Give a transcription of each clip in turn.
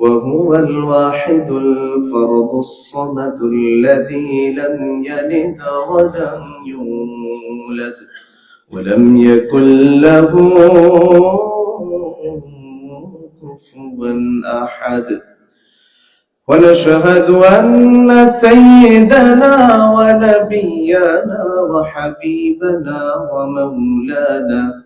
وهو الواحد الفرد الصمد الذي لم يلد ولم يولد ولم يكن له كفوا أحد. ونشهد أن سيدنا ونبينا وحبيبنا ومولانا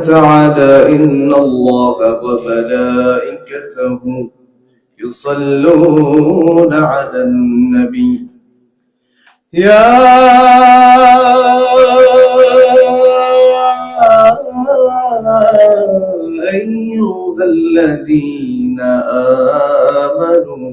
تعالى إن الله وملائكته يصلون على النبي. يا أيها الذين آمنوا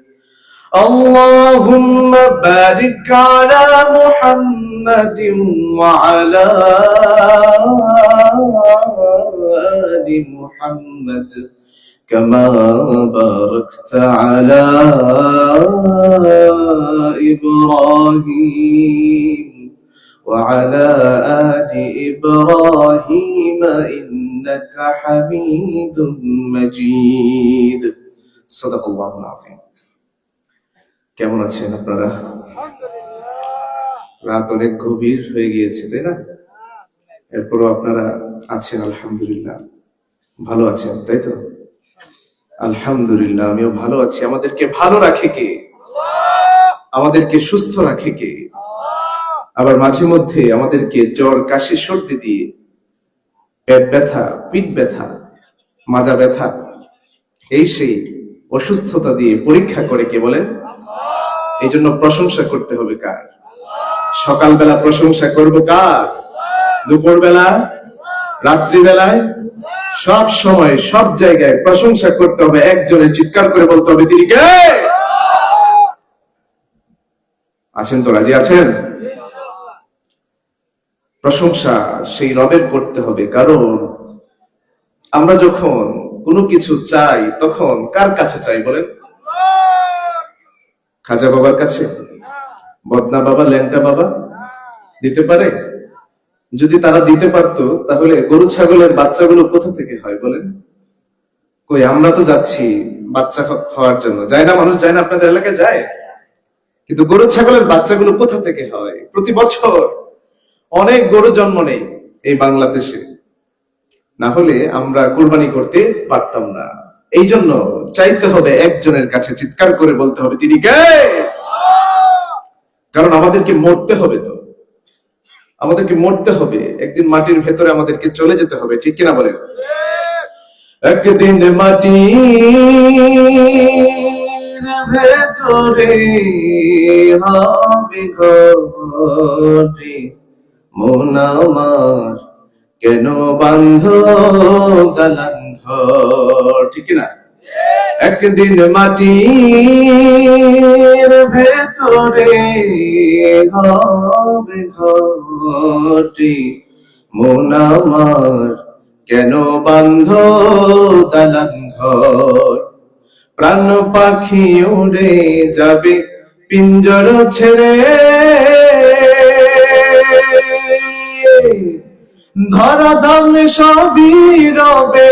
اللهم بارك على محمد وعلى آل محمد كما باركت على إبراهيم وعلى آل إبراهيم إنك حميد مجيد. صدق الله العظيم. কেমন আছেন আপনারা? রাত অনেক গভীর হয়ে গিয়েছে তাই না? এরপরও আপনারা আছেন আলহামদুলিল্লাহ। ভালো আছেন তাই তো? আলহামদুলিল্লাহ আমিও ভালো আছি। আমাদেরকে ভালো রাখে কে? আমাদেরকে সুস্থ রাখে কে? আবার মাঝে মধ্যে আমাদেরকে জ্বর কাশি সর্দি দিয়ে পেট ব্যথা পিঠ ব্যথা মাজা ব্যথা এই সেই অসুস্থতা দিয়ে পরীক্ষা করে কে বলেন? এই জন্য প্রশংসা করতে হবে কার? সকালবেলা প্রশংসা করব কার? দুপুর বেলা রাত্রিবেলায়? সব সময়, সব জায়গায় প্রশংসা করতে হবে একজনের চিৎকার করে বলতে হবে, তিনি কে? আছেন তো, রাজি আছেন? প্রশংসা সেই রবের করতে হবে, কারণ আমরা যখন কোনো কিছু চাই, তখন কার কাছে চাই বলেন? খাজা বাবার কাছে? বদনা বাবা, ল্যাংটা বাবা? দিতে পারে? যদি তারা দিতে পারতো, তাহলে গরু, ছাগলের বাচ্চাগুলো কোথা থেকে হয় বলেন? কই, আমরা তো যাচ্ছি বাচ্চা খাওয়ার জন্য। যায় না মানুষ, যায় না, আপনাদের এলাকায় যায়? কিন্তু গরু, ছাগলের বাচ্চাগুলো কোথা থেকে হয়? প্রতি বছর অনেক গরু জন্ম নেই এই বাংলাদেশে। না হলে আমরা কোরবানি করতে পারতাম না। এই জন্য চাইতে হবে একজনের কাছে চিৎকার করে বলতে হবে, তিনি কে? কারণ আমাদেরকে মরতে হবে তো। আমাদেরকে মরতে হবে। একদিন মাটির ভেতরে আমাদেরকে চলে যেতে হবে, ঠিক কিনা বলেন? একদিন মাটির ভেতরে হবে মন আমার কেন বান্ধ দালান ঘর, ঠিক না একদিন মাটির ভেতরে হবে ঘরে মন আমার কেন বান্ধ দালান ঘর? প্রাণ পাখি উড়ে যাবে, পিঞ্জর ছেড়ে। ধরা ধাম সবই রবে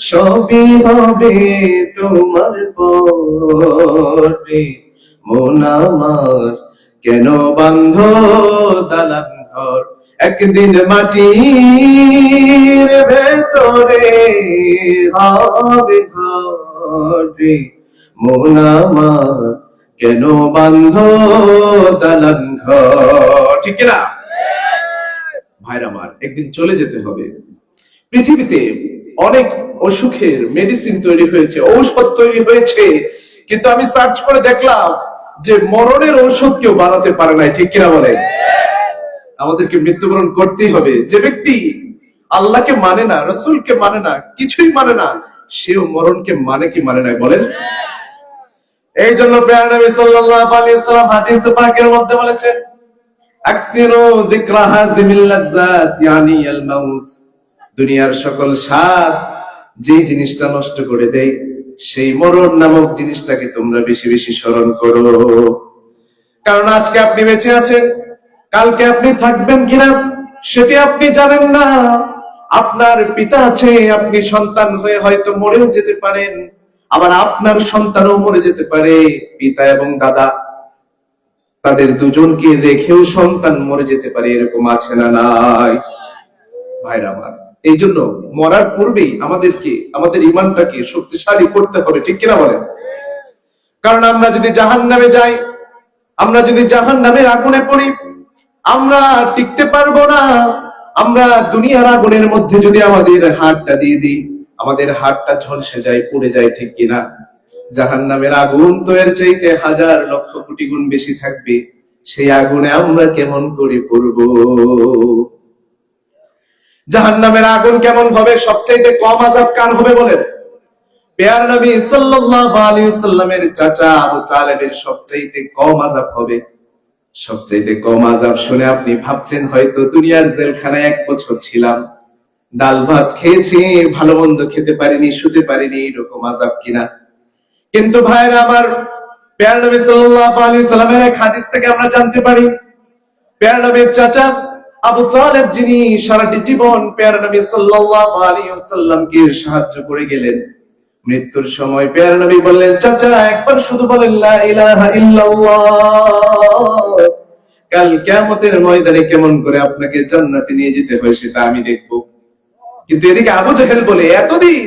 সবই হবে তোমার পরে। মন আমার কেন বান্ধ দালান ঘর? একদিন মাটির ভেতরে হবে ঘরে। মন আমার কেন বান্ধ দালান ঘর? ঠিক না ভাইর আমার, একদিন চলে যেতে হবে। পৃথিবীতে অনেক অসুখের মেডিসিন তৈরি হয়েছে, ঔষধ তৈরি হয়েছে। কিন্তু আমি সার্চ করে দেখলাম যে মরণের ঔষধ কেউ বানাতে পারে নাই, ঠিক কিনা বলে? আমাদেরকে মৃত্যুবরণ করতেই হবে। যে ব্যক্তি আল্লাহকে মানে না, রসুলকে মানে না, কিছুই মানে না, সেও মরণকে মানে কি মানে নাই বলেন? এই জন্য পেয়ার নবী সাল্লাল্লাহু আলাইহি হাদিস পাকের মধ্যে বলেছেন, আকসিরু যিকরা ইয়ানি আল মাউত। দুনিয়ার সকল স্বাদ যে জিনিসটা নষ্ট করে দেয়, সেই মরণ নামক জিনিসটাকে তোমরা বেশি বেশি স্মরণ করো। কারণ আজকে আপনি বেঁচে আছেন, কালকে আপনি থাকবেন কিনা সেটি আপনি জানেন না। আপনার পিতা আছে, আপনি সন্তান হয়ে হয়তো মরেও যেতে পারেন, আবার আপনার সন্তানও মরে যেতে পারে, পিতা এবং দাদা তাদের দুজনকে রেখেও সন্তান মরে যেতে পারে, এরকম আছে না নাই? ভাইরা আমার এই জন্য মরার পূর্বেই আমাদেরকে, আমাদের ইমানটাকে শক্তিশালী করতে হবে, ঠিক কিনা বলেন? কারণ আমরা যদি জাহান নামে যাই, আমরা যদি জাহান নামের আগুনে পড়ি, আমরা টিকতে পারব না। আমরা দুনিয়ার আগুনের মধ্যে যদি আমাদের হাতটা দিয়ে দিই, আমাদের হাতটা ঝলসে যায়, পড়ে যায়, ঠিক কিনা? জাহান নামের আগুন তো এর চাইতে হাজার লক্ষ কোটি গুণ বেশি থাকবে। সেই আগুনে আমরা কেমন করে পড়ব? জাহান নামের আগুন কেমন হবে? সবচাইতে কম আজাব কার হবে বলেন? ছিলাম। ডাল ভাত খেয়েছি, ভালো মন্দ খেতে পারিনি, শুতে পারিনি, এরকম আজাব কিনা? কিন্তু ভাইরা আমার পেয়ার নবী সাল্লামের থেকে আমরা জানতে পারি। পেয়ার নবীর চাচা আবু তালেব যিনি সারাটি জীবন পেয়ার নবী সাল্লাল্লাহু আলাইহি ওয়াসাল্লামকে সাহায্য করে গেলেন। মৃত্যুর সময় পেয়ার নবী বললেন, চাচা, একবার শুধু বলেন কাল কেমতের ময়দানে কেমন করে আপনাকে জান্নাতে নিয়ে যেতে হয় সেটা আমি দেখব। কিন্তু এদিকে আবু জাহেল বলে, এতদিন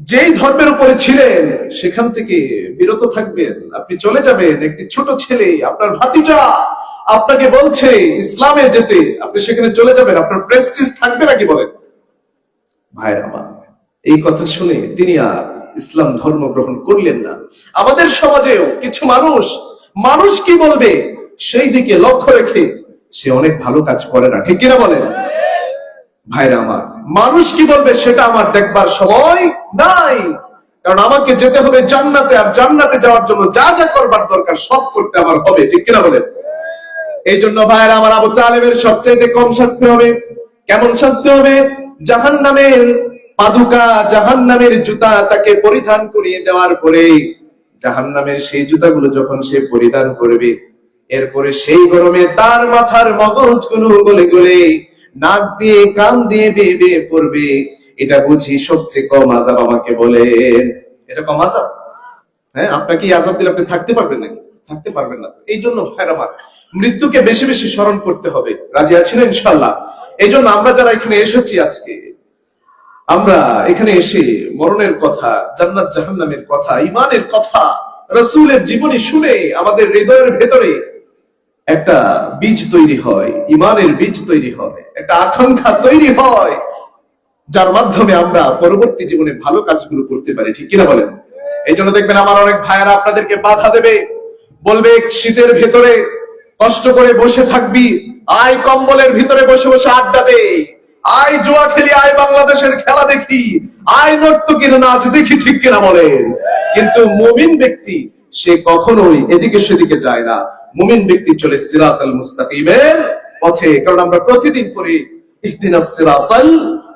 যেই ধর্মের উপরে ছিলেন, সেখান থেকে বিরত থাকবেন। আপনি চলে যাবেন, একটি ছোট ছেলে, আপনার ভাতিজা। আপনাকে বলছে, ইসলামে যেতে আপনি সেখানে চলে যাবেন, আপনার প্রেস্টিজ থাকবে নাকি বলেন? আমার, এই কথা শুনে তিনি আর ইসলাম ধর্ম গ্রহণ করলেন না। আমাদের সমাজেও কিছু মানুষ মানুষ কি বলবে? সেই দিকে লক্ষ্য রেখে সে অনেক ভালো কাজ করে না, ঠিক কিনা বলেন? ভাইরা আমার, মানুষ কি বলবে সেটা আমার দেখবার সময় নাই। কারণ আমাকে যেতে হবে জান্নাতে, আর জান্নাতে যাওয়ার জন্য যা যা করবার দরকার সব করতে আমার হবে, ঠিক কিনা বলেন? এই জন্য ভাইয়ের আমার আবু তালেবের সবচাইতে কম শাস্তি হবে। কেমন শাস্তি হবে? জাহান নামের পাদুকা জাহান নামের জুতা তাকে পরিধান করিয়ে দেওয়ার পরে জাহান নামের সেই জুতাগুলো যখন সে পরিধান করবে, এরপরে সেই গরমে তার মাথার মগজগুলো গলে গলে নাক দিয়ে, কান দিয়ে বেয়ে বেয়ে পড়বে। এটা বুঝি সবচেয়ে কম আজাব আমাকে বলেন। এটা কম আজাব হ্যাঁ আপনাকে আজাব দিলে আপনি থাকতে পারবেন নাকি? থাকতে পারবেন না এই জন্য ভাইয়ের আমার মৃত্যুকে বেশি বেশি স্মরণ করতে হবে। রাজি আছেন ইনশাল্লাহ এই জন্য আমরা যারা এখানে এসেছি আজকে, আমরা এখানে এসে মরণের কথা, জান্নাত জাহান্নামের কথা ইমানের কথা, রসুলের জীবনী শুনে আমাদের হৃদয়ের ভেতরে একটা বীজ তৈরি হয় ইমানের বীজ তৈরি হয়, একটা আকাঙ্ক্ষা তৈরি হয়, যার মাধ্যমে আমরা পরবর্তী জীবনে ভালো কাজগুলো করতে পারি। ঠিক কিনা বলেন? এই জন্য দেখবেন আমার অনেক ভাইয়ারা আপনাদেরকে বাধা দেবে, বলবে, শীতের ভেতরে কষ্ট করে বসে থাকবি, আয় কম্বলের ভিতরে বসে বসে আড্ডা দে। আয় জোয়া খেলি, আয় বাংলাদেশের খেলা দেখি, আয় নর্তকীর নাচ দেখি, ঠিক কিনা বলেন কিন্তু মুমিন ব্যক্তি, সে কখনোই এদিকে সেদিকে যায় না। মুমিন ব্যক্তি চলে সিরাত আল মুস্তাকিমের পথে, কারণ আমরা প্রতিদিন করি ইহদিনাস সিরাতাল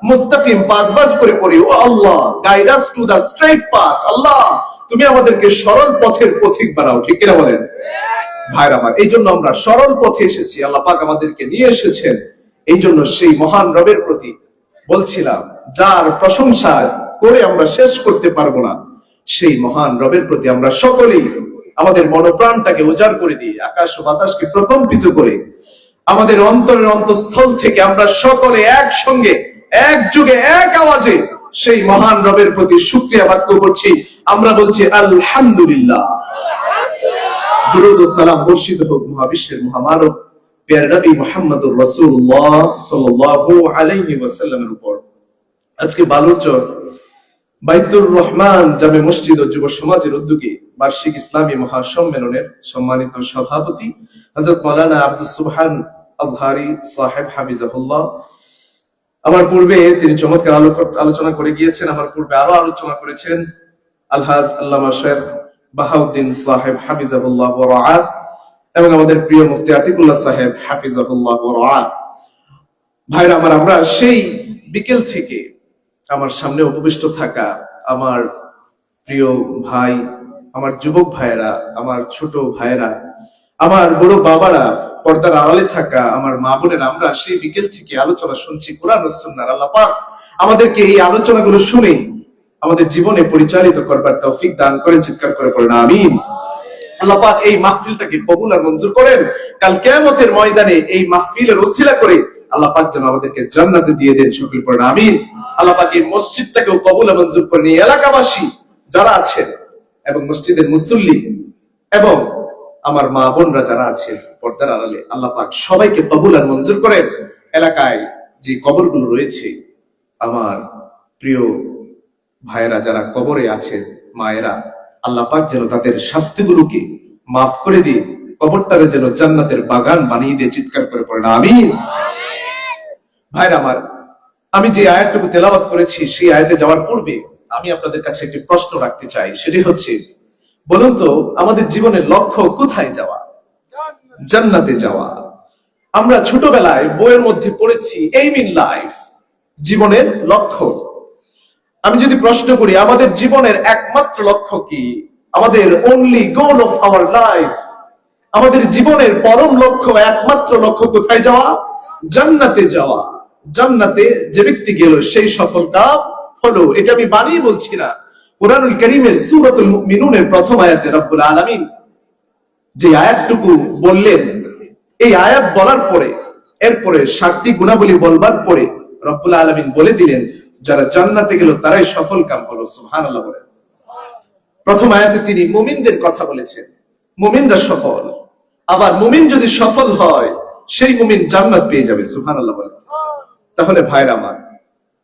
মুস্তাকিম পাঁচবার করে পড়ি, ও আল্লাহ guide to the straight path আল্লাহ, তুমি আমাদেরকে সরল পথের পথিক বানাও, ঠিক কিনা বলেন? ভাইরা আমার, এই জন্য আমরা সরল পথে এসেছি। আল্লাহ পাক আমাদেরকে নিয়ে এসেছেন। এই জন্য সেই মহান রবের প্রতি বলছিলাম, যার প্রশংসা করে আমরা শেষ করতে পারব না, সেই মহান রবের প্রতি আমরা সকলেই আমাদের মনোপ্রাণটাকে উজাড় করে দিই আকাশ বাতাসকে প্রকম্পিত করে, আমাদের অন্তরের অন্তঃস্থল থেকে আমরা সকলে একসঙ্গে এক যুগে এক আওয়াজে সেই মহান রবের প্রতি শুক্রিয়া বাক্য করছি। আমরা বলছি, আলহামদুলিল্লাহ। দুরুদ ও সালাম বর্ষিত হোক মহাবিশ্বের মহামানব নবী রাসূলুল্লাহ সাল্লাল্লাহু আলাইহি ওয়াসাল্লামের উপর। আজকে বালুরচর বাইতুর রহমান জামে মসজিদ ও যুব সমাজের উদ্যোগে বার্ষিক ইসলামী মহাসম্মেলনের সম্মানিত সভাপতি হযরত মাওলানা আব্দুস সুবহান আজহারি সাহেব হাফিজাহুল্লাহ। আমার পূর্বে তিনি চমৎকার আলোচনা করে গিয়েছেন, আমার পূর্বে আরও আলোচনা করেছেন আলহাজ আল্লামা শেখ বাহাউদ্দিন সাহেব হাফিজাহুল্লাহ রাআত এবং আমাদের প্রিয় মুফতি আতিকুল্লাহ সাহেব হাফিজাহুল্লাহ রাআত ভাইরা আমার, আমরা সেই বিকেল থেকে আমার সামনে উপবিষ্ট থাকা আমার প্রিয় ভাই, আমার যুবক ভাইয়েরা, আমার ছোট ভাইয়েরা, আমার বড় বাবারা, পর্দার আড়ালে থাকা আমার মা বোনেরা, আমরা সেই বিকেল থেকে আলোচনা শুনছি, কোরআন ও সুন্নাহর আল্লাহ পাক। আমাদেরকে এই আলোচনাগুলো শুনে আমাদের জীবনে পরিচালিত করবার তৌফিক দান করেন, চিৎকার করে পড়েন আমিন। আল্লাহ পাক এই মাহফিলটাকে কবুল আর মঞ্জুর করেন। কাল কিয়ামতের ময়দানে এই মাহফিলের ওসিলা করে আল্লাহ পাক যেন আমাদেরকে জান্নাতে দিয়ে দেন, সকল পড়েন আমিন। আল্লাহ পাক এই মসজিদটাকেও কবুল আর মঞ্জুর করেন। এই এলাকাবাসী যারা আছেন এবং মসজিদের মুসল্লি এবং আমার মা বোনরা যারা আছেন পর্দার আড়ালে, আল্লাহ পাক সবাইকে কবুল আর মঞ্জুর করেন। এলাকায় যে কবরগুলো রয়েছে, আমার প্রিয় ভাইয়েরা যারা কবরে আছেন মায়েরা, আল্লাহ পাক যেন তাদের শাস্তিগুলোকে মাফ করে দিয়ে কবরটারে যেন জান্নাতের বাগান বানিয়ে দিয়ে চিৎকার করে পড়ে না আমি ভাইরা আমার, আমি যে আয়াতটুকু তেলাওয়াত করেছি, সেই আয়াতে যাওয়ার পূর্বে আমি আপনাদের কাছে একটি প্রশ্ন রাখতে চাই। সেটি হচ্ছে, বলুন তো, আমাদের জীবনের লক্ষ্য কোথায় যাওয়া? জান্নাতে যাওয়া। আমরা ছোটবেলায় বইয়ের মধ্যে পড়েছি এইম ইন লাইফ, জীবনের লক্ষ্য। আমি যদি প্রশ্ন করি, আমাদের জীবনের একমাত্র লক্ষ্য কি? আমাদের only goal of our life আমাদের জীবনের পরম লক্ষ্য, একমাত্র লক্ষ্য কোথায় যাওয়া? জান্নাতে যাওয়া। জান্নাতে যে ব্যক্তি গেল, সেই সফলতা হলো, এটা আমি বানিয়ে বলছি না। কোরআনুল করিমের সূরাতুল মুমিনুনের প্রথম আয়াতে রব্বুল আলামিন যে আয়াতটুকু বললেন, এই আয়াত বলার পরে, এরপরে সাতটি গুণাবলী বলবার পরে রব্বুল আলমিন বলে দিলেন যারা জান্নাতে গেল তারাই সফল কাম হলো সুহান আল্লাহ বলেন প্রথম আয়াতে তিনি মুমিনদের কথা বলেছেন মুমিনরা সফল আবার মুমিন যদি সফল হয় সেই মুমিন জান্নাত পেয়ে যাবে সুহান আল্লাহ বলেন তাহলে ভাইরা আমার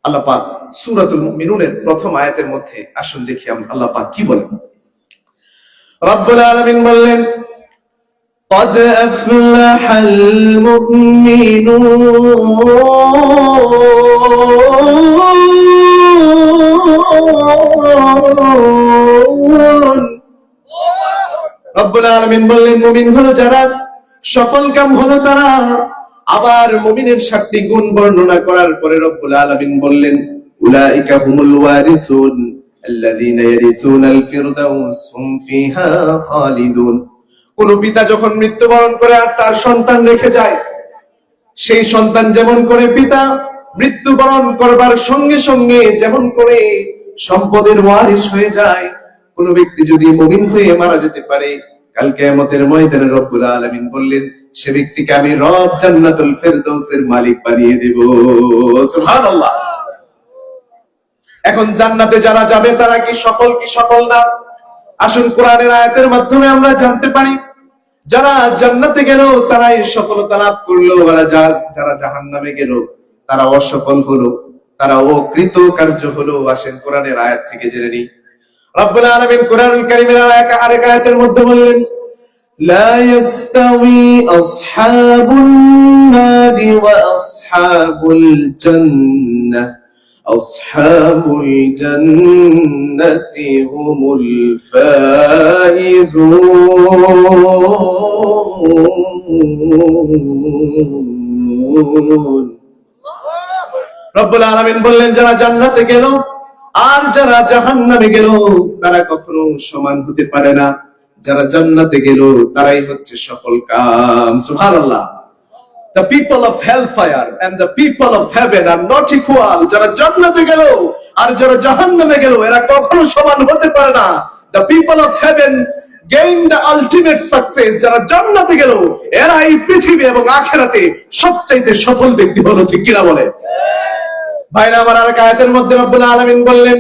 আল্লাহ পাক সুরাতুল মুমিনুনের প্রথম আয়াতের মধ্যে আসুন দেখি আমরা আল্লাহ পাক কি বলেন রব্বুল আলামিন বললেন قد أفلح المؤمنون কোন পিতা যখন মৃত্যুবরণ করে আর তার সন্তান রেখে যায়, সেই সন্তান যেমন করে পিতা, মৃত্যুবরণ করবার সঙ্গে সঙ্গে যেমন করে সম্পদের ওয়ারিশ হয়ে যায়। কোন ব্যক্তি যদি মুমিন হয়ে মারা যেতে পারে কালকে আমাদের ময়দানে রব্বুল আলামিন বললেন, সে ব্যক্তিকে আমি রব জান্নাতুল ফেরদৌসের মালিক বানিয়ে দেব। সুবহানাল্লাহ। এখন জান্নাতে যারা যাবে, তারা কি সফল কি সফল না? আসুন কোরআনের আয়াতের মাধ্যমে আমরা জানতে পারি, যারা জান্নাতে গেল, তারাই সফলতা লাভ করল যারা জাহান নামে গেল, তারা অসফল হলো। তারা অকৃত কার্য হলো আসেন কোরআনের আয়াত থেকে জেনে নিই রব্বুল আলামিন কোরআনুল কারীমের আরেক আরেক আয়াতের মধ্যে বললেন لا يستوي أصحاب النار وأصحاب الجنة أصحاب الجنة هم الفائزون রব্বুল আলামিন বললেন, যারা জান্নাতে গেল আর যারা জাহান্নামে গেল, তারা কখনো সমান হতে পারে না। যারা জান্নাতে গেল, তারাই হচ্ছে সফল কাম। সুবহানাল্লাহ। The people of hellfire and the people of heaven are not equal. যারা জান্নাতে গেল আর যারা জাহান্নামে গেল, এরা কখনো সমান হতে পারে না। The people of heaven gain the ultimate success. যারা জান্নাতে গেল এরা এই পৃথিবী এবং আখেরাতে সবচাইতে সফল ব্যক্তি হলো ঠিক কিনা বলে ভাইরা আমার আর আয়াতের মধ্যে রব্বুল আলামিন বললেন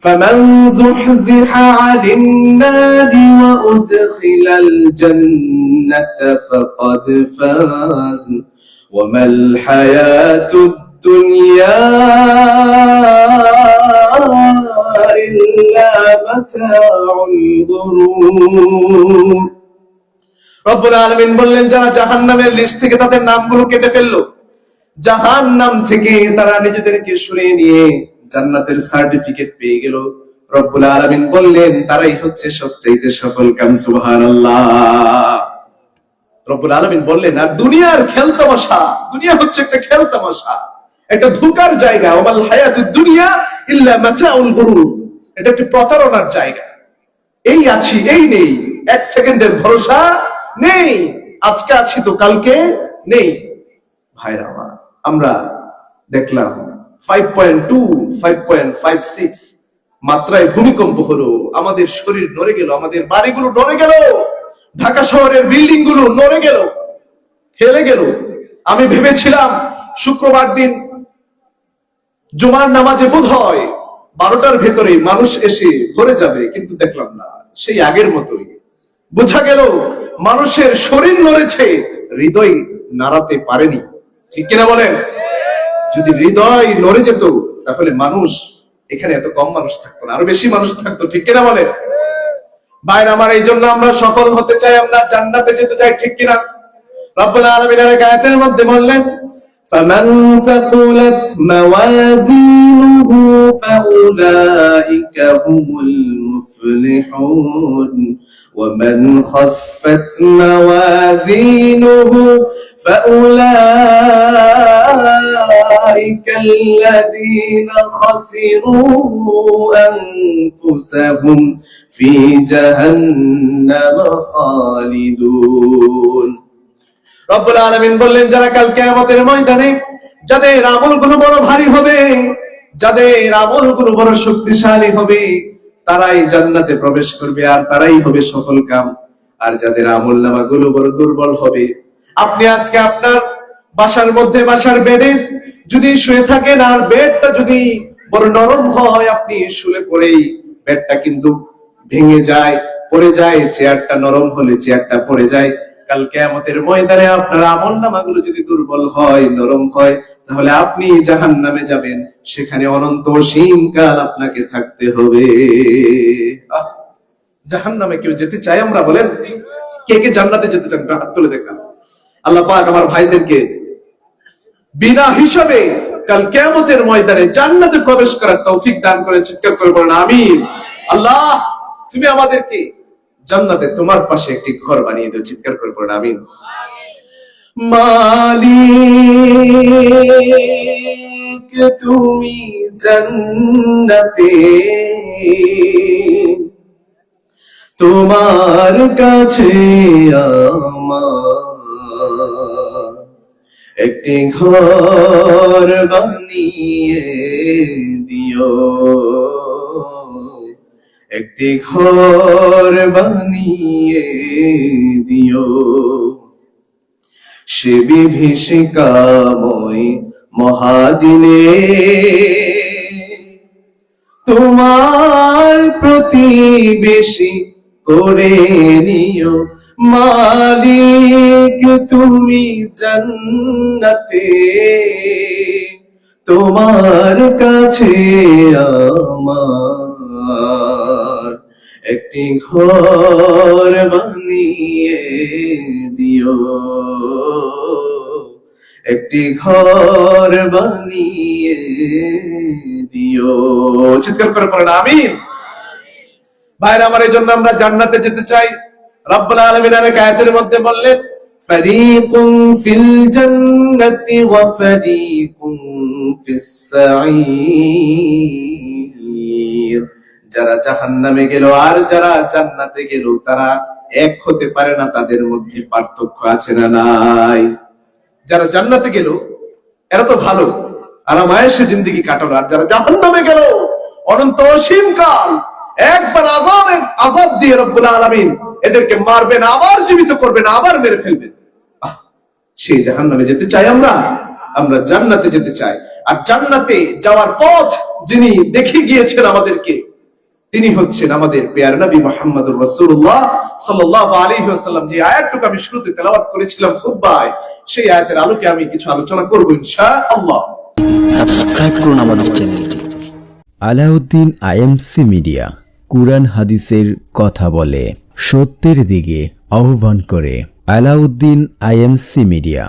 فمن زحزح عن النار وأدخل الجنة فقد فاز وما الحياة الدنيا إلا متاع الغرور রব্বুল আলামিন বললেন যারা জাহান্নামের লিস্ট থেকে তাদের নামগুলো কেটে ফেললো জাহান্নাম থেকে তারা নিজেদেরকে সরিয়ে নিয়ে জান্নাতের সার্টিফিকেট পেয়ে গেল রব্বুল আলামিন বললেন তারাই হচ্ছে সবচাইতে সফল কাম সুবহানাল্লাহ রব্বুল আলামিন বললেন আর দুনিয়ার খেলতামাশা দুনিয়া হচ্ছে একটা খেলতামাশা একটা ধোকার জায়গা। ওমাল হায়াতুদ দুনিয়া ইল্লা মাতাউল গুরুর। এটা একটি প্রতারণার জায়গা। এই আছি, এই নেই। এক সেকেন্ডের ভরসা নেই। আজকে আছি তো কালকে নেই। ভাইরা আমার, আমরা দেখলাম five point two five point five six মাত্রায় ভূমিকম্প হলো। আমাদের শরীর নড়ে গেল, আমাদের বাড়িগুলো নড়ে গেল, ঢাকা শহরের বিল্ডিংগুলো নড়ে গেল হেলে গেল। আমি ভেবেছিলাম শুক্রবার দিন জুমার নামাজে বোধ হয় বারোটার ভেতরে মানুষ এসে ভরে যাবে, কিন্তু দেখলাম না। সেই আগের মতোই। বোঝা গেল, মানুষের শরীর নড়েছে, হৃদয় নাড়াতে পারেনি। ঠিক কিনা বলেন? যদি হৃদয় নড়ে যেত, তাহলে মানুষ এখানে এত কম মানুষ থাকতো না, আরও বেশি মানুষ থাকতো, ঠিক কিনা বলেন? ভাইর আমার এই জন্য আমরা সফল হতে চাই, আমরা জান্নাতে যেতে চাই, ঠিক কিনা? রব্বুল আলামিনের এক আয়াতের মধ্যে বললেন فمن ثقلت موازينه فأولئك هم المفلحون. ومن خفت موازينه فأولئك الذين خسروا أنفسهم في جهنم خالدون. রব্বুল আলামিন বললেন, যারা কালকে আমাদের ময়দানে যাদের আমলগুলো বড় ভারী হবে, যাদের আমলগুলো বড় শক্তিশালী হবে, তারাই জান্নাতে প্রবেশ করবে আর তারাই হবে সফল কাম। আর যাদের আমল নামা গুলো বড় দুর্বল হবে, আপনি আজকে আপনার বাসার মধ্যে বাসার বেডে যদি শুয়ে থাকেন আর বেডটা যদি বড় নরম হয়, আপনি শুলে পড়েই বেডটা কিন্তু ভেঙে যায়, পড়ে যায়, চেয়ারটা নরম হলে চেয়ারটা পড়ে যায়। কাল কেয়ামতের ময়দানে আপনার আমল নামাগুলো যদি দুর্বল হয়, নরম হয়, তাহলে আপনি জাহান নামে যাবেন। সেখানে অনন্ত কাল আপনাকে থাকতে হবে। জাহান নামে কেউ যেতে চাই আমরা বলেন? কে কে জান্নাতে যেতে চান? হাত তুলে দেখান। আল্লাহ পাক আমার ভাইদেরকে বিনা হিসাবে কাল কেয়ামতের ময়দানে জান্নাতে প্রবেশ করার তৌফিক দান করে চিৎকার করে বলেন, আমিন। আল্লাহ, তুমি আমাদেরকে জান্নাতে তোমার পাশে একটি ঘর বানিয়ে দিও। চিৎকার করে বলেন, আমিন। তুমি জান্নাতে। তোমার কাছে একটি ঘর বানিয়ে দিও। একটি ঘর বানিয়ে দিও। সে বিভীষিকাময় মহাদিনে তোমার প্রতিবেশী করে নিও। মালিক, তুমি জান্নাতে। তোমার কাছে আমার একটি ঘর বানিয়ে দিও। একটি ঘর বানিয়ে দিও। চিৎকার করে পড়েন আমিন। ভাইরা, আমার এই জন্য আমরা জান্নাতে যেতে চাই। রব্বুল আলামিন আরেক মধ্যে বললেন ওয়া ফারিকুন ফিস যারা জাহান্নামে গেল আর যারা জান্নাতে গেল, তারা এক হতে পারে না তাদের মধ্যে পার্থক্য আছে না নাই। যারা জান্নাতে গেল, এরা তো ভালো। আরামায়েশে জিন্দগি কাটালো, আর যারা জাহান্নামে গেল, অনন্ত অসীম কাল, একবার আজাব আজাব দিয়ে রব্বুল আলামিন এদেরকে মারবেন, আবার জীবিত করবেন, আবার মেরে ফেলবেন। সেই জাহান্নামে যেতে চাই আমরা? আমরা জান্নাতে যেতে চাই। আর জান্নাতে যাওয়ার পথ যিনি দেখে গিয়েছেন আমাদেরকে তিনি হচ্ছেন আমাদের পেয়ার নবী মোহাম্মদুর রাসূলুল্লাহ সাল্লাল্লাহু আলাইহি ওয়াসাল্লাম। যে আয়াতটুকু আমি শুরুতে তেলাওয়াত করেছিলাম খুববায় সেই আয়াতের আলোকে আমি কিছু আলোচনা করব ইনশাআল্লাহ। সাবস্ক্রাইব করুন আমাদের চ্যানেলটি। আলাউদ্দিন আইএমসি মিডিয়া কুরআন হাদিসের কথা বলে সত্যের দিকে আহ্বান করে। Alauddin IMC media.